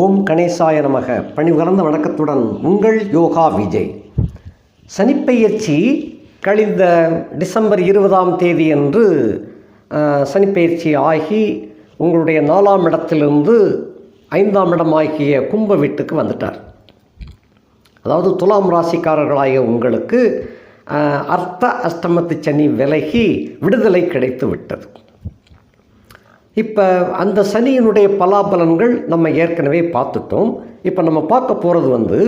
ஓம் கணேசாய நமக. பணிவுகலந்த வணக்கத்துடன் உங்கள் யோகா விஜய். சனிப்பெயர்ச்சி கழிந்த டிசம்பர் இருபதாம் தேதி அன்று சனிப்பெயர்ச்சி ஆகி உங்களுடைய நாலாம் இடத்திலிருந்து ஐந்தாம் இடமாகிய கும்ப வீட்டுக்கு வந்துட்டார். அதாவது துலாம் ராசிக்காரர்களாகிய உங்களுக்கு அர்த்த அஷ்டமத்து சனி விலகி விடுதலை கிடைத்து விட்டது இப்போ அந்த சனியினுடைய பலாபலன்கள் நம்ம ஏற்கனவே பார்த்துட்டோம். இப்போ நம்ம பார்க்க போகிறது வந்து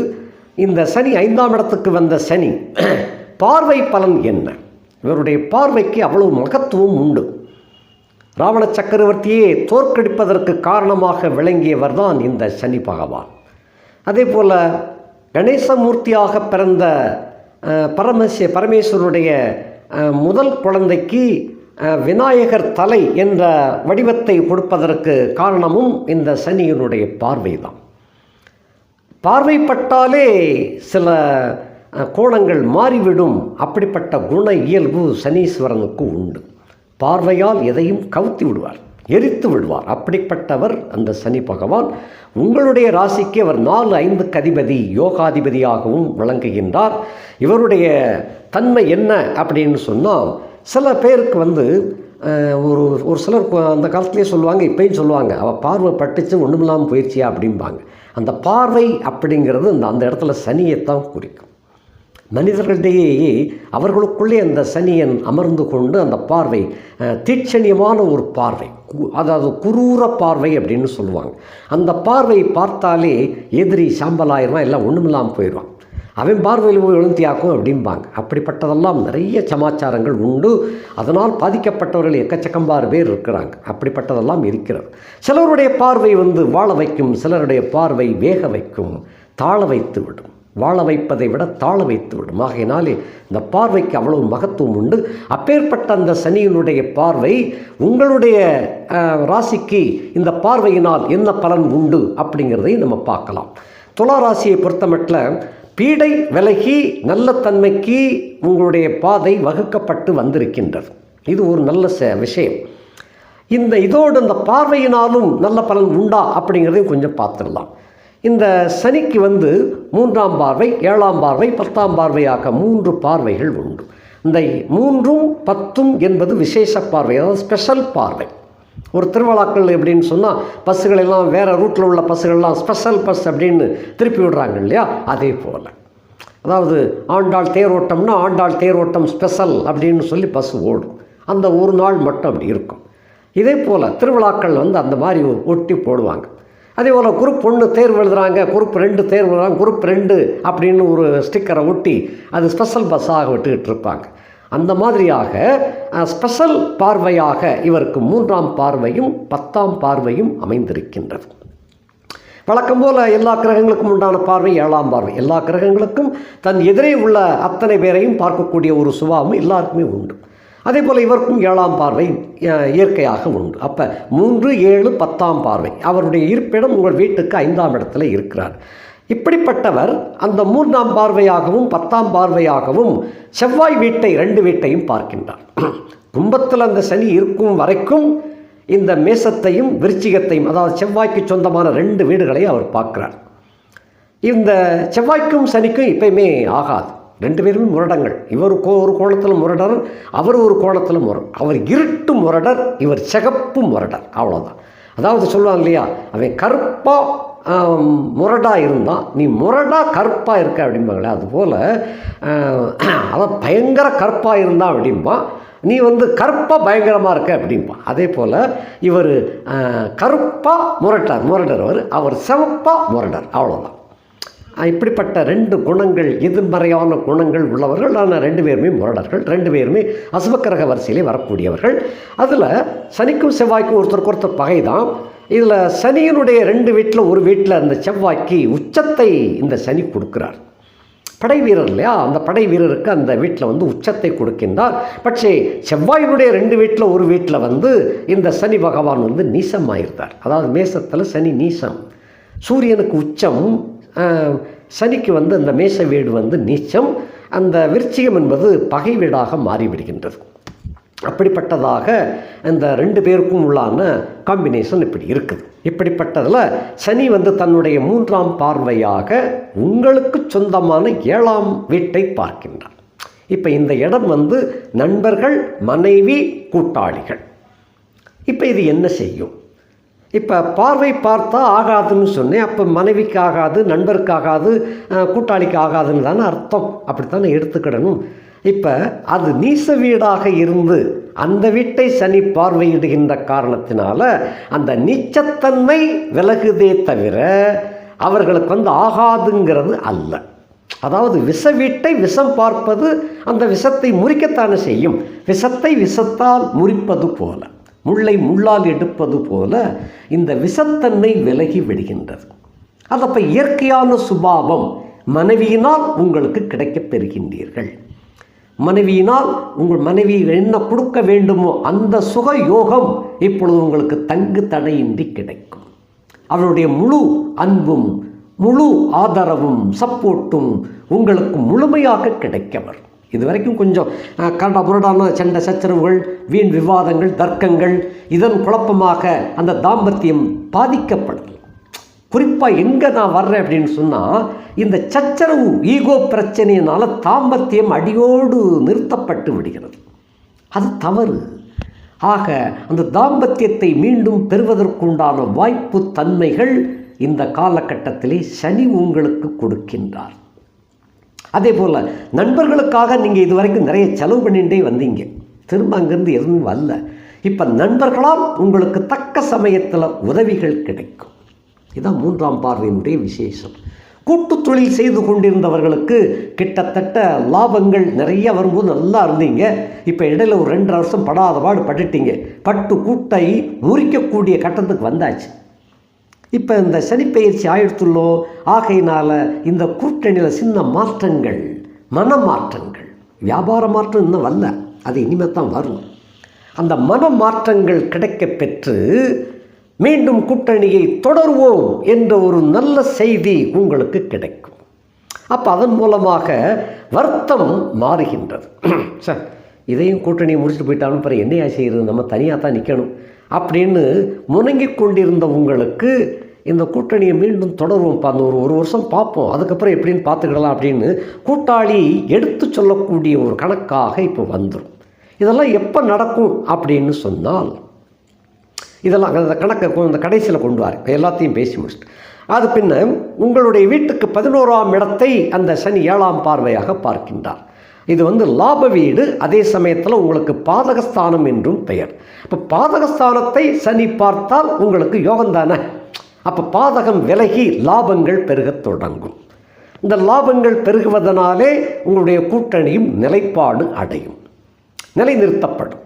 இந்த சனி ஐந்தாம் இடத்துக்கு வந்த சனி பார்வை பலன் என்ன? இவருடைய பார்வைக்கு அவ்வளவு மகத்துவம் உண்டு. ராவண சக்கரவர்த்தியே தோற்கடிப்பதற்கு காரணமாக விளங்கியவர் தான் இந்த சனி பகவான். அதே போல் கணேசமூர்த்தியாக பிறந்த பரமசிய பரமேஸ்வருடைய முதல் குழந்தைக்கு விநாயகர் தலை என்ற வடிவத்தை கொடுப்பதற்கு காரணமும் இந்த சனியினுடைய பார்வை தான் பார்வைப்பட்டாலே சில கோணங்கள் மாறிவிடும். அப்படிப்பட்ட குண இயல்பு சனீஸ்வரனுக்கு உண்டு. பார்வையால் எதையும் கவுத்தி விடுவார் எரித்து விடுவார். அப்படிப்பட்டவர் அந்த சனி பகவான். உங்களுடைய ராசிக்கு அவர் நாலு ஐந்துக்கு அதிபதி யோகாதிபதியாகவும் விளங்குகின்றார். இவருடைய தன்மை என்ன அப்படின்னு சொன்னால் சில பேருக்கு வந்து ஒரு ஒரு சிலர் அந்த காலத்துலேயே சொல்லுவாங்க இப்பயும் சொல்லுவாங்க அவள் பார்வை பட்டுச்சு ஒன்றுமில்லாமல் போயிடுச்சியா அப்படிம்பாங்க. அந்த பார்வை அப்படிங்கிறது அந்த அந்த இடத்துல சனியைத்தான் குறிக்கும். மனிதர்களிடையே அவர்களுக்குள்ளே அந்த சனியன் அமர்ந்து கொண்டு அந்த பார்வை தீட்சணியமான ஒரு பார்வை கு- அதாவது குரூர பார்வை அப்படின்னு சொல்லுவாங்க. அந்த பார்வை பார்த்தாலே எதிரி சாம்பலாயிருவான் எல்லாம் ஒன்றுமில்லாமல் போயிடுவான். அவன் பார்வையில் போய் எழுந்தியாக்கும் அப்படிம்பாங்க. அப்படிப்பட்டதெல்லாம் நிறைய சமாச்சாரங்கள் உண்டு. அதனால் பாதிக்கப்பட்டவர்கள் எக்கச்சக்கம்பாறு பேர் இருக்கிறாங்க. அப்படிப்பட்டதெல்லாம் இருக்கிறது. சிலருடைய பார்வை வந்து வாழ வைக்கும் சிலருடைய பார்வை வேக வைக்கும் தாழ வைத்து விடும். வாழ வைப்பதை விட தாழ வைத்து விடும். ஆகையினாலே இந்த பார்வைக்கு அவ்வளவு மகத்துவம் உண்டு. அப்பேற்பட்ட அந்த சனியினுடைய பார்வை உங்களுடைய ராசிக்கு இந்த பார்வையினால் என்ன பலன் உண்டு அப்படிங்கிறதை நம்ம பார்க்கலாம். துலா ராசியை பொறுத்தமட்டில் பீடை விலகி நல்ல தன்மைக்கு உங்களுடைய பாதை வகுக்கப்பட்டு வந்திருக்கின்றது. இது ஒரு நல்ல ச விஷயம். இந்த இதோடு இந்த பார்வையினாலும் நல்ல பலன் உண்டா அப்படிங்கிறதையும் கொஞ்சம் பார்த்துடலாம். இந்த சனிக்கு வந்து மூன்றாம் பார்வை ஏழாம் பார்வை பத்தாம் பார்வையாக மூன்று பார்வைகள் உண்டு. இந்த மூன்றும் பத்தும் என்பது விசேஷ பார்வை அதாவது ஸ்பெஷல் பார்வை. ஒரு திருவிழாக்கள் எப்படின்னு சொன்னால் பஸ்ஸுகள் எல்லாம் வேறு ரூட்டில் உள்ள பஸ்ஸுகள்லாம் ஸ்பெஷல் பஸ் அப்படின்னு திருப்பி விடுறாங்க இல்லையா? அதே போல். அதாவது ஆண்டாள் தேரோட்டம்னா ஆண்டாள் தேரோட்டம் ஸ்பெஷல் அப்படின்னு சொல்லி பஸ் ஓடும். அந்த ஒரு நாள் மட்டும் அப்படி இருக்கும். இதே போல் திருவிழாக்கள் வந்து அந்த மாதிரி ஒட்டி போடுவாங்க. அதே போல் குரூப் ஒன்று தேர்வு எழுதுகிறாங்க குரூப் ரெண்டு தேர்வு எழுதுறாங்க குரூப் ரெண்டு அப்படின்னு ஒரு ஸ்டிக்கரை ஒட்டி அது ஸ்பெஷல் பஸ்ஸாக விட்டுக்கிட்டு இருப்பாங்க. அந்த மாதிரியாக ஸ்பெஷல் பார்வையாக இவருக்கு மூன்றாம் பார்வையும் பத்தாம் பார்வையும் அமைந்திருக்கின்றது. வழக்கம் போல் எல்லா கிரகங்களுக்கும் உண்டான பார்வை ஏழாம் பார்வை. எல்லா கிரகங்களுக்கும் தன் எதிரே உள்ள அத்தனை பேரையும் பார்க்கக்கூடிய ஒரு சுபாவம் எல்லாருக்குமே உண்டு. அதே போல் இவருக்கும் ஏழாம் பார்வை இயற்கையாக உண்டு. அப்போ மூன்று ஏழு பத்தாம் பார்வை. அவருடைய இருப்பிடம் உங்கள் வீட்டுக்கு ஐந்தாம் இடத்துல இருக்கிறார். இப்படிப்பட்டவர் அந்த மூன்றாம் பார்வையாகவும் பத்தாம் பார்வையாகவும் செவ்வாய் வீட்டை ரெண்டு வீட்டையும் பார்க்கின்றார். கும்பத்தில் அந்த சனி இருக்கும் வரைக்கும் இந்த மேசத்தையும் விருச்சிகத்தையும் அதாவது செவ்வாய்க்கு சொந்தமான ரெண்டு வீடுகளை அவர் பார்க்கிறார். இந்த செவ்வாய்க்கும் சனிக்கும் இப்பயுமே ஆகாது. ரெண்டு பேருமே முரடங்கள். இவர் கோ- ஒரு கோணத்தில் முரடர் அவர் ஒரு கோணத்தில் முரடர் அவர் இருட்டு முரடர் இவர் சிகப்பு முரடர். அவ்வளோதான் அதாவது சொல்லுவாங்க இல்லையா? அவன் கருப்பாக முரடாக இருந்தான் நீ முரடாக கருப்பாக இருக்க அப்படிம்பாங்களே அதுபோல் அவன் பயங்கர கருப்பாக இருந்தான் அப்படிம்பான் நீ வந்து கருப்பாக பயங்கரமாக இருக்க அப்படிம்பான் அதே போல் இவர் கருப்பாக முரட்டார் முரடர் அவர் அவர் சிவப்பாக முரடர் அவ்வளோதான் இப்படிப்பட்ட ரெண்டு குணங்கள் எதிர்மறையான குணங்கள் உள்ளவர்கள் ஆனால் ரெண்டு பேருமே முரடர்கள் ரெண்டு பேருமே அசுபக்கிரக வரிசையிலே வரக்கூடியவர்கள். அதில் சனிக்கும் செவ்வாய்க்கும் ஒருத்தருக்கு ஒருத்தர் பகை தான் இதில் சனியினுடைய ரெண்டு வீட்டில் ஒரு வீட்டில் அந்த செவ்வாய்க்கு உச்சத்தை இந்த சனி கொடுக்கிறார். படை வீரர் இல்லையா? அந்த படை வீரருக்கு அந்த வீட்டில் வந்து உச்சத்தை கொடுக்கின்றார். பட்சே செவ்வாயினுடைய ரெண்டு வீட்டில் ஒரு வீட்டில் வந்து இந்த சனி பகவான் வந்து நீசமாயிருந்தார். அதாவது மேசத்தில் சனி நீசம். சூரியனுக்கு உச்சம் சனிக்கு வந்து அந்த மேச வீடு வந்து நீச்சம். அந்த விருச்சிகம் என்பது பகை வீடாக மாறிவிடுகின்றது. அப்படிப்பட்டதாக இந்த ரெண்டு பேருக்கும் உள்ளான காம்பினேஷன் இப்படி இருக்குது. இப்படிப்பட்டதில் சனி வந்து தன்னுடைய மூன்றாம் பார்வையாக உங்களுக்கு சொந்தமான ஏழாம் வீட்டை பார்க்கின்றார். இப்போ இந்த இடம் வந்து நண்பர்கள் மனைவி கூட்டாளிகள். இப்போ இது என்ன செய்யும்? இப்போ பார்வை பார்த்தா ஆகாதுன்னு சொன்னேன். அப்போ மனைவிக்கு ஆகாது நண்பருக்கு ஆகாது கூட்டாளிக்கு ஆகாதுன்னு தானே அர்த்தம். அப்படித்தானே எடுத்துக்கிடணும். இப்போ அது நீச வீடாக இருந்து அந்த வீட்டை சனி பார்வையிடுகின்ற காரணத்தினால அந்த நீச்சத்தன்மை விலகுதே தவிர அவர்களுக்கு வந்து ஆகாதுங்கிறது அல்ல. அதாவது விஷ வீட்டை விஷம் பார்ப்பது அந்த விஷத்தை முறிக்கத்தானே செய்யும். விஷத்தை விஷத்தால் முறிப்பது போல முள்ளை முள்ளால் எடுப்பது போல இந்த விஷத்தன்மை விலகி விடுகின்றது. அது அப்போ இயற்கையான சுபாவம் மனைவியினால் உங்களுக்கு கிடைக்கப் பெறுகின்றீர்கள். மனைவியினால் உங்கள் மனைவி என்ன கொடுக்க வேண்டுமோ அந்த சுக யோகம் இப்பொழுது உங்களுக்கு தங்கு தடையின்றி கிடைக்கும். அவருடைய முழு அன்பும் முழு ஆதரவும் சப்போர்ட்டும் உங்களுக்கு முழுமையாக கிடைக்க வரும். இது வரைக்கும் கொஞ்சம் அஹ், புரடான சண்டை சச்சரவுகள் வீண் விவாதங்கள் தர்க்கங்கள் இதன் குழப்பமாக அந்த தாம்பத்தியம் பாதிக்கப்படலாம் குறிப்பாக எங்கே நான் வர்றேன் அப்படின்னு சொன்னால் இந்த சச்சரவு ஈகோ பிரச்சனையினால் தாம்பத்தியம் அடியோடு நிறுத்தப்பட்டு விடுகிறது. அது தவறு. ஆக அந்த தாம்பத்தியத்தை மீண்டும் பெறுவதற்குண்டான வாய்ப்பு தன்மைகள் இந்த காலகட்டத்திலே சனி உங்களுக்கு கொடுக்கின்றார். அதே போல் நண்பர்களுக்காக நீங்கள் இது வரைக்கும் நிறைய செலவு பண்ணிகிட்டே வந்தீங்க. திரும்ப அங்கேருந்து எதுவும் வரல. இப்போ நண்பர்களால் உங்களுக்கு தக்க சமயத்தில் உதவிகள் கிடைக்கும். இதான் மூன்றாம் பார்வையினுடைய விசேஷம். கூட்டு தொழில் செய்து கொண்டிருந்தவர்களுக்கு கிட்டத்தட்ட லாபங்கள் நிறைய வரும்போது நல்லா இருந்தீங்க. இப்போ இடையில ஒரு ரெண்டு வருஷம் படாத பாடு பட்டுட்டீங்க. பட்டு கூட்டை முறிக்கக்கூடிய கட்டத்துக்கு வந்தாச்சு. இப்போ இந்த சனிப்பெயர்ச்சி ஆயிடுத்துள்ளோ? ஆகையினால் இந்த கூட்டணியில் சின்ன மாற்றங்கள் மன மாற்றங்கள் வியாபார மாற்றம் இன்னும் வரல. அது இனிமேல் தான் வரும். அந்த மன மாற்றங்கள் கிடைக்கப் பெற்று மீண்டும் கூட்டணியை தொடர்வோம் என்ற ஒரு நல்ல செய்தி உங்களுக்கு கிடைக்கும். அப்போ அதன் மூலமாக வருத்தம் மாறுகின்றது. சார் இதையும் கூட்டணியை முடிச்சுட்டு போயிட்டாலும் பிறகு என்னையா செய்கிறது நம்ம தனியாக தான் நிற்கணும் அப்படின்னு முணங்கிக் கொண்டிருந்த உங்களுக்கு இந்த கூட்டணியை மீண்டும் தொடருவோம்ப்பா. அந்த ஒரு ஒரு வருஷம் பார்ப்போம். அதுக்கப்புறம் எப்படின்னு பார்த்துக்கிடலாம் அப்படின்னு கூட்டாளி எடுத்து சொல்லக்கூடிய ஒரு கணக்காக இப்போ வந்துடும் இதெல்லாம் எப்போ நடக்கும் அப்படின்னு சொன்னால் இதெல்லாம் அந்த கணக்கை கொ- இந்த கடைசியில் கொண்டு வார். எல்லாத்தையும் பேசி முடிச்சுட்டு. அது பின்ன உங்களுடைய வீட்டுக்கு பதினோராம் இடத்தை அந்த சனி ஏழாம் பார்வையாக பார்க்கின்றார். இது வந்து லாப வீடு அதே சமயத்தில் உங்களுக்கு பாதகஸ்தானம் என்றும் பெயர். இப்போ பாதகஸ்தானத்தை சனி பார்த்தால் உங்களுக்கு யோகம் தானே? அப்போ பாதகம் விலகி லாபங்கள் பெருகத் தொடங்கும். இந்த லாபங்கள் பெருகுவதனாலே உங்களுடைய கூட்டணியும் நிலைப்பாடு அடையும். நிலைநிறுத்தப்படும்.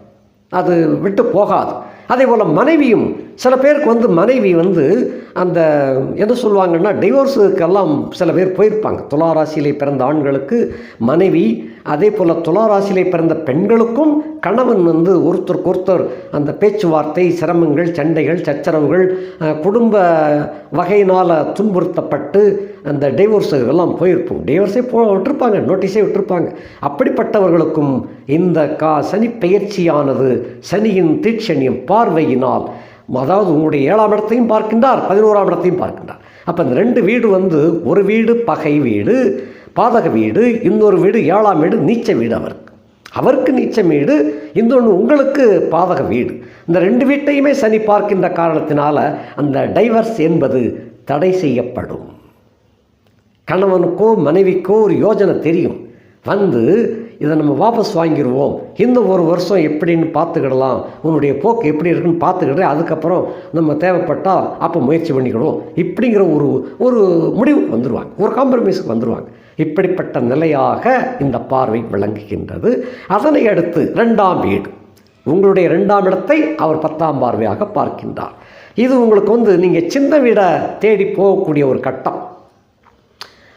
அது விட்டு போகாது. அதே போல் மனைவியும் சில பேருக்கு வந்து மனைவி வந்து அந்த எது சொல்லுவாங்கன்னா டிவோர்ஸுக்கெல்லாம் சில பேர் போயிருப்பாங்க. துளாராசியிலே பிறந்த ஆண்களுக்கு மனைவி அதே போல் துளாராசியிலே பிறந்த பெண்களுக்கும் கணவன் வந்து ஒருத்தருக்கு ஒருத்தர் அந்த பேச்சுவார்த்தை சிரமங்கள் சண்டைகள் சச்சரவுகள் குடும்ப வகையினால் துன்புறுத்தப்பட்டு அந்த டைவோர்ஸுக்கெல்லாம் போயிருப்போம். டைவோர்ஸே போ விட்டுருப்பாங்க நோட்டீஸே விட்டுருப்பாங்க. அப்படிப்பட்டவர்களுக்கும் இந்த கா சனி பெயர்ச்சியானது சனியின் தீட்சணியம் பார்வையினால் அதாவது உங்களுடைய ஏழாம் இடத்தையும் பார்க்கின்றார் பதினோராம் இடத்தையும் பார்க்கின்றார். அப்போ இந்த ரெண்டு வீடு வந்து ஒரு வீடு பகை வீடு பாதக வீடு இன்னொரு வீடு ஏழாம் வீடு நீச்ச வீடு அவருக்கு. அவருக்கு நீச்ச வீடு இன்னொன்று உங்களுக்கு பாதக வீடு. இந்த ரெண்டு வீட்டையுமே சனி பார்க்கின்ற காரணத்தினால அந்த டைவர்ஸ் என்பது தடை செய்யப்படும். கணவனுக்கோ மனைவிக்கோ ஒரு யோஜனை தெரியும். வந்து இதை நம்ம வாபஸ் வாங்கிடுவோம் இந்த ஒரு வருஷம் எப்படின்னு பார்த்துக்கிடலாம். உன்னுடைய போக்கு எப்படி இருக்குன்னு பார்த்துக்கிட்டு அதுக்கப்புறம் நம்ம தேவைப்பட்டால் அப்போ முயற்சி பண்ணிக்கிடுவோம். இப்படிங்கிற ஒரு ஒரு முடிவுக்கு வந்துடுவாங்க ஒரு காம்ப்ரமைஸுக்கு வந்துடுவாங்க இப்படிப்பட்ட நிலையாக இந்த பார்வை விளங்குகின்றது. அதனை அடுத்து ரெண்டாம் வீடு. உங்களுடைய ரெண்டாம் இடத்தை அவர் பத்தாம் பார்வையாக பார்க்கின்றார். இது உங்களுக்கு வந்து நீங்கள் சின்ன வீடை தேடி போகக்கூடிய ஒரு கட்டம்.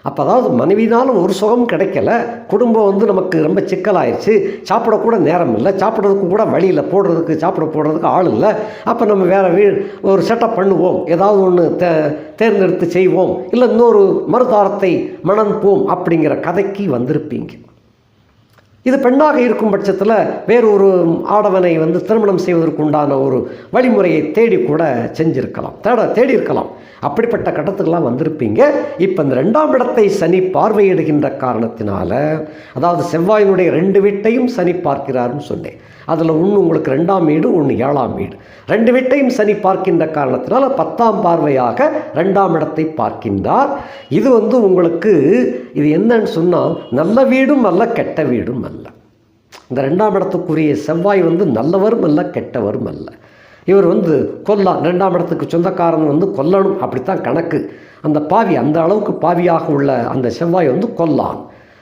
அப்போ அதாவது மனைவினாலும் ஒரு சுகம் கிடைக்கல. குடும்பம் வந்து நமக்கு ரொம்ப சிக்கலாயிருச்சு. சாப்பிடக்கூட நேரம் இல்லை சாப்பிட்றதுக்கு கூட வழியில் போடுறதுக்கு சாப்பிட போடுறதுக்கு ஆள் இல்லை. அப்போ நம்ம வேறு வீ ஒரு செட்டப் பண்ணுவோம். ஏதாவது ஒன்று தே தேர்ந்தெடுத்து செய்வோம். இல்லை இன்னொரு மறுதாரத்தை மணன்போம் அப்படிங்கிற கதைக்கு வந்திருப்பீங்க. இது பெண்ணாக இருக்கும் பட்சத்தில் வேறு ஒரு ஆடவனை வந்து திருமணம் செய்வதற்குண்டான ஒரு வழிமுறையை தேடி கூட செஞ்சிருக்கலாம். தேட தேடி இருக்கலாம். அப்படிப்பட்ட கட்டத்துக்கெல்லாம் வந்திருப்பீங்க. இப்போ இந்த ரெண்டாம் இடத்தை சனி பார்வையிடுகின்ற காரணத்தினால அதாவது செவ்வாயினுடைய ரெண்டு வீட்டையும் சனி பார்க்கிறாருன்னு சொன்னேன். அதில் ஒன்று உங்களுக்கு ரெண்டாம் வீடு ஒன்று ஏழாம் வீடு. ரெண்டு வீட்டையும் சனி பார்க்கின்ற காரணத்தினால் பத்தாம் பார்வையாக ரெண்டாம் இடத்தை பார்க்கின்றார். இது வந்து உங்களுக்கு இது என்னன்னு சொன்னால் நல்ல வீடும் அல்ல கெட்ட வீடும் அல்ல. இந்த ரெண்டாம் இடத்துக்குரிய செவ்வாய் வந்து நல்லவரும் அல்ல கெட்டவரும் அல்ல. இவர் வந்து கொல்லா ரெண்டாம் இடத்துக்கு சொந்தக்காரன் வந்து கொல்லணும் அப்படித்தான் கணக்கு. அந்த பாவி அந்த அளவுக்கு பாவியாக உள்ள அந்த செவ்வாய் வந்து கொல்லான்.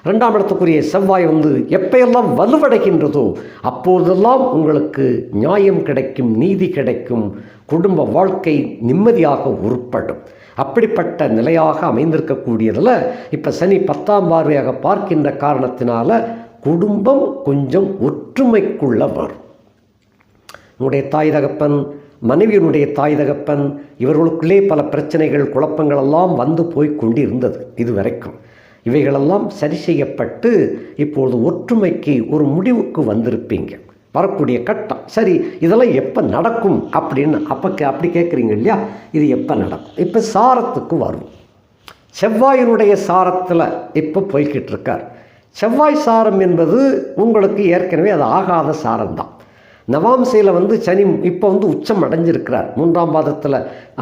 ரெண்டாம் இடத்துக்குரிய செவ்வாய் வந்து எப்பையெல்லாம் வலுவடைகின்றதோ அப்போதெல்லாம் உங்களுக்கு நியாயம் கிடைக்கும் நீதி கிடைக்கும் குடும்ப வாழ்க்கை நிம்மதியாக உருப்படும். அப்படிப்பட்ட நிலையாக அமைந்திருக்கக்கூடியதில் இப்போ சனி பத்தாம் பார்வையாக பார்க்கின்ற காரணத்தினால குடும்பம் கொஞ்சம் ஒற்றுமைக்குள்ள வரும். உன்னுடைய தாய் தகப்பன் மனைவியினுடைய தாய் தகப்பன் இவர்களுக்குள்ளே பல பிரச்சனைகள் குழப்பங்கள் எல்லாம் வந்து போய் கொண்டு இருந்தது இதுவரைக்கும். இவைகளெல்லாம் சரி செய்யப்பட்டு இப்பொழுது ஒற்றுமைக்கு ஒரு முடிவுக்கு வந்திருப்பீங்க. வரக்கூடிய கட்டம். சரி இதெல்லாம் எப்போ நடக்கும் அப்படின்னு அப்போ அப்படி கேட்குறீங்க இல்லையா? இது எப்போ நடக்கும்? இப்போ சாரத்துக்கு வரும் செவ்வாயினுடைய சாரத்தில் இப்போ போய்கிட்டு இருக்கார். செவ்வாய் சாரம் என்பது உங்களுக்கு ஏற்கனவே அது ஆகாத சாரம்தான். நவாம்சையில் வந்து சனி இப்போ வந்து உச்சம் அடைஞ்சிருக்கிறார். மூன்றாம் பாதத்தில்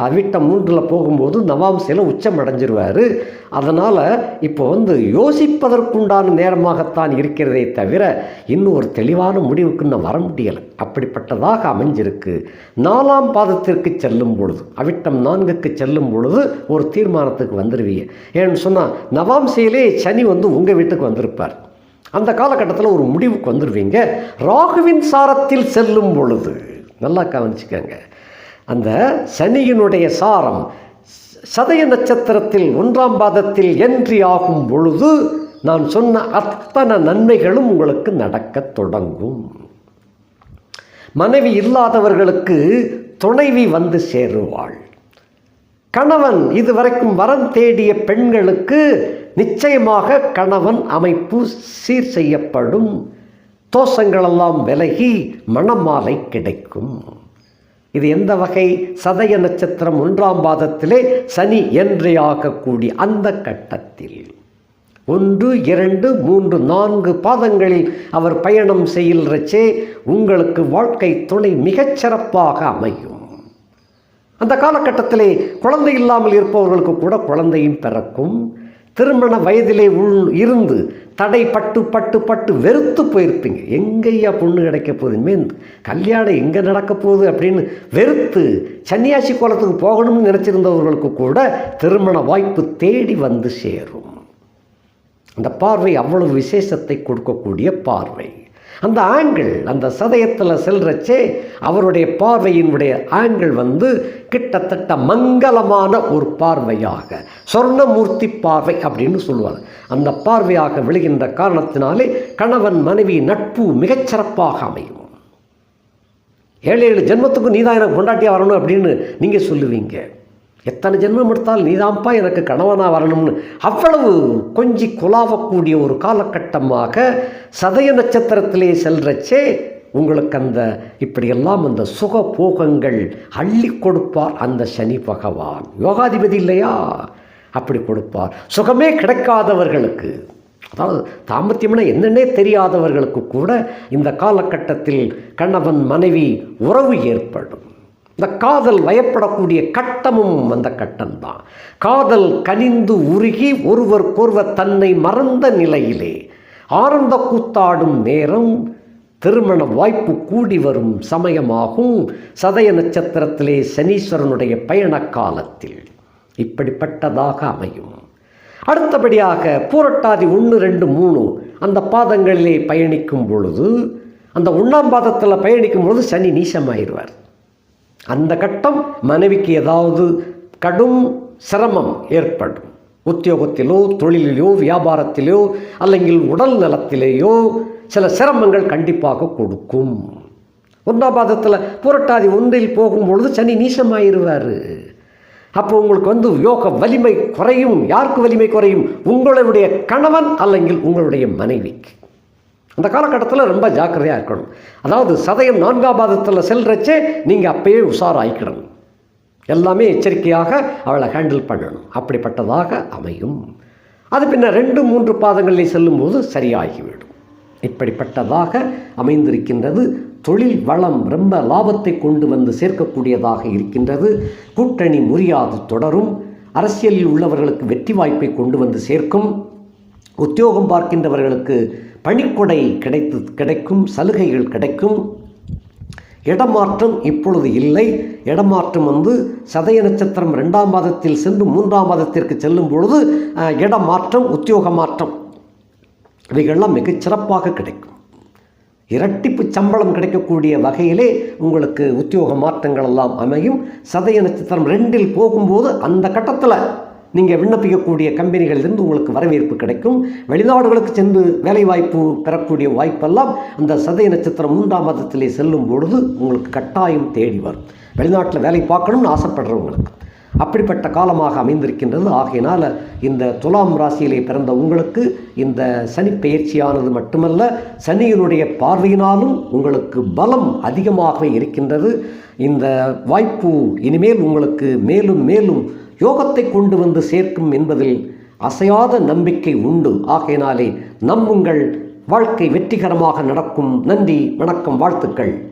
அவிட்டம் மூன்றில் போகும்போது நவாம்சையில் உச்சம் அடைஞ்சிருவார். அதனால் இப்போ வந்து யோசிப்பதற்குண்டான நேரமாகத்தான் இருக்கிறதே தவிர இன்னும் ஒரு தெளிவான முடிவுக்கு இன்னும் வர முடியலை. அப்படிப்பட்டதாக அமைஞ்சிருக்கு. நாலாம் பாதத்திற்கு செல்லும் பொழுது அவிட்டம் நான்குக்கு செல்லும் பொழுது ஒரு தீர்மானத்துக்கு வந்துடுவீங்க ஏன்னு சொன்னால் நவாம்சையிலே சனி வந்து உங்கள் வீட்டுக்கு வந்திருப்பார். அந்த காலகட்டத்தில் ஒரு முடிவுக்கு வந்துடுவீங்க ராகுவின் சாரத்தில் செல்லும் பொழுது நல்லா கவனிச்சுக்கோங்க. அந்த சனியினுடைய சாரம் சதய நட்சத்திரத்தில் ஒன்றாம் பாதத்தில் என்றி ஆகும் பொழுது நான் சொன்ன அத்தனை நன்மைகளும் உங்களுக்கு நடக்க தொடங்கும். மனைவி இல்லாதவர்களுக்கு துணைவி வந்து சேருவாள். கணவன் இதுவரைக்கும் வரம் தேடிய பெண்களுக்கு நிச்சயமாக கணவன் அமைப்பு சீர் செய்யப்படும். தோஷங்களெல்லாம் விலகி மணமாலை கிடைக்கும். இது எந்த வகை? சதய நட்சத்திரம் ஒன்றாம் பாதத்திலே சனி என்றே ஆகக்கூடிய அந்த கட்டத்தில். ஒன்று இரண்டு மூன்று நான்கு பாதங்களில் அவர் பயணம் செய்கிறச்சே உங்களுக்கு வாழ்க்கை துணை மிகச் சிறப்பாக அமையும். அந்த காலகட்டத்திலே குழந்தை இல்லாமல் இருப்பவர்களுக்கு கூட குழந்தையும் பிறக்கும். திருமண வயதிலே உள் இருந்து தடை பட்டு பட்டு பட்டு வெறுத்து போயிருப்பீங்க. எங்கேயா பொண்ணு கிடைக்க போகுது? இனிமேல் கல்யாணம் எங்கே நடக்க போகுது அப்படின்னு வெறுத்து சன்னியாசி கோலத்துக்கு போகணும்னு நினச்சிருந்தவர்களுக்கு கூட திருமண வாய்ப்பு தேடி வந்து சேரும். அந்த பார்வை அவ்வளவு விசேஷத்தை கொடுக்கக்கூடிய பார்வை. அந்த ஆங்கிள் அந்த சதயத்தில் செல்றச்சே அவருடைய பார்வையினுடைய ஆங்கிள் வந்து கிட்டத்தட்ட மங்களமான ஒரு பார்வையாக சொர்ணமூர்த்தி பார்வை அப்படின்னு சொல்லுவார் அந்த பார்வையாக விழுகின்ற காரணத்தினாலே கணவன் மனைவி நட்பு மிகச்சிறப்பாக அமையும். ஏழு ஏழு ஜென்மத்துக்கும் நீதான் எனக்கு கொண்டாட்டியாக வரணும் அப்படின்னு நீங்கள் சொல்லுவீங்க. எத்தனை ஜென்மம் எடுத்தால் நீதான்ப்பா எனக்கு கணவனாக வரணும்னு. அவ்வளவு கொஞ்சி குலாவக்கூடிய ஒரு காலகட்டமாக சதய நட்சத்திரத்திலே செல்றச்சே உங்களுக்கு அந்த இப்படியெல்லாம் அந்த சுக போகங்கள் அள்ளி கொடுப்பார் அந்த சனி பகவான். யோகாதிபதி இல்லையா? அப்படி கொடுப்பார். சுகமே கிடைக்காதவர்களுக்கு அதாவது தாம்பத்தியம்னா என்னன்னே தெரியாதவர்களுக்கு கூட இந்த காலகட்டத்தில் கணவன் மனைவி உறவு ஏற்படும். இந்த காதல் வயப்படக்கூடிய கட்டமும் அந்த கட்டம்தான். காதல் கனிந்து உருகி ஒருவருக்கொருவர் தன்னை மறந்த நிலையிலே ஆனந்த கூத்தாடும் நேரம் திருமண வாய்ப்பு கூடி வரும் சமயமாகும். சதய நட்சத்திரத்திலே சனீஸ்வரனுடைய பயண காலத்தில் இப்படிப்பட்டதாக அமையும். அடுத்தபடியாக பூரட்டாதி ஒன்று ரெண்டு மூணு அந்த பாதங்களிலே பயணிக்கும் பொழுது அந்த ஒன்றாம் பாதத்தில் பயணிக்கும் பொழுது சனி நீசமாயிடுவார். அந்த கட்டம் மனைவிக்கு ஏதாவது கடும் சிரமம் ஏற்படும். உத்தியோகத்திலோ தொழிலிலோ வியாபாரத்திலோ அல்லங்கில் உடல் நலத்திலேயோ சில சிரமங்கள் கண்டிப்பாக கொடுக்கும். ஒன்றாம் பாதத்தில் புரட்டாதி ஒன்றில் போகும்பொழுது சனி நீசமாயிருவார். அப்போ உங்களுக்கு வந்து யோக வலிமை குறையும். யாருக்கு வலிமை குறையும்? உங்களுடைய கணவன் அல்லங்கில் உங்களுடைய மனைவிக்கு. அந்த காலகட்டத்தில் ரொம்ப ஜாக்கிரதையாக இருக்கணும். அதாவது சதயம் நான்காம் பாதத்தில் செல்றச்சே நீங்கள் அப்பயே உஷாராயிக்கிடணும். எல்லாமே எச்சரிக்கையாக அவளை ஹேண்டில் பண்ணணும். அப்படிப்பட்டதாக அமையும். அது பின்ன ரெண்டு மூன்று பாதங்களில் செல்லும்போது சரியாகிவிடும். இப்படிப்பட்டதாக அமைந்திருக்கின்றது. தொழில் வளம் ரொம்ப லாபத்தை கொண்டு வந்து சேர்க்கக்கூடியதாக இருக்கின்றது. கூட்டணி முறியாது தொடரும். அரசியலில் உள்ளவர்களுக்கு வெற்றி வாய்ப்பை கொண்டு வந்து சேர்க்கும். உத்தியோகம் பார்க்கின்றவர்களுக்கு பணிக்கொடை கிடைத்து கிடைக்கும் சலுகைகள் கிடைக்கும். இடமாற்றம் இப்பொழுது இல்லை. இடமாற்றம் வந்து சதய நட்சத்திரம் ரெண்டாம் மாதத்தில் சென்று மூன்றாம் மாதத்திற்கு செல்லும் பொழுது இடமாற்றம் உத்தியோக மாற்றம் இவைகள்லாம் மிகச் சிறப்பாக கிடைக்கும். இரட்டிப்பு சம்பளம் கிடைக்கக்கூடிய வகையிலே உங்களுக்கு உத்தியோக மாற்றங்கள் எல்லாம் அமையும். சதய நட்சத்திரம் ரெண்டில் போகும்போது அந்த கட்டத்தில் நீங்கள் விண்ணப்பிக்கக்கூடிய கம்பெனிகளிலிருந்து உங்களுக்கு வரவேற்பு கிடைக்கும். வெளிநாடுகளுக்கு சென்று வேலைவாய்ப்பு பெறக்கூடிய வாய்ப்பெல்லாம் அந்த சதய நட்சத்திரம் மூன்றாம் மாதத்திலே செல்லும் பொழுது உங்களுக்கு கட்டாயம் தேடி வரும். வெளிநாட்டில் வேலை பார்க்கணும்னு ஆசைப்படுறவங்களுக்கு அப்படிப்பட்ட காலமாக அமைந்திருக்கின்றது. ஆகையினால் இந்த துலாம் ராசியிலே பிறந்த உங்களுக்கு இந்த சனி பெயர்ச்சியானது மட்டுமல்ல சனியினுடைய பார்வையினாலும் உங்களுக்கு பலம் அதிகமாகவே இருக்கின்றது. இந்த வாய்ப்பு இனிமேல் உங்களுக்கு மேலும் மேலும் யோகத்தை கொண்டு வந்து சேர்க்கும் என்பதில் அசையாத நம்பிக்கை உண்டு. ஆகையினாலே நம்புங்கள் வாழ்க்கை வெற்றிகரமாக நடக்கும். நன்றி வணக்கம் வாழ்த்துக்கள்.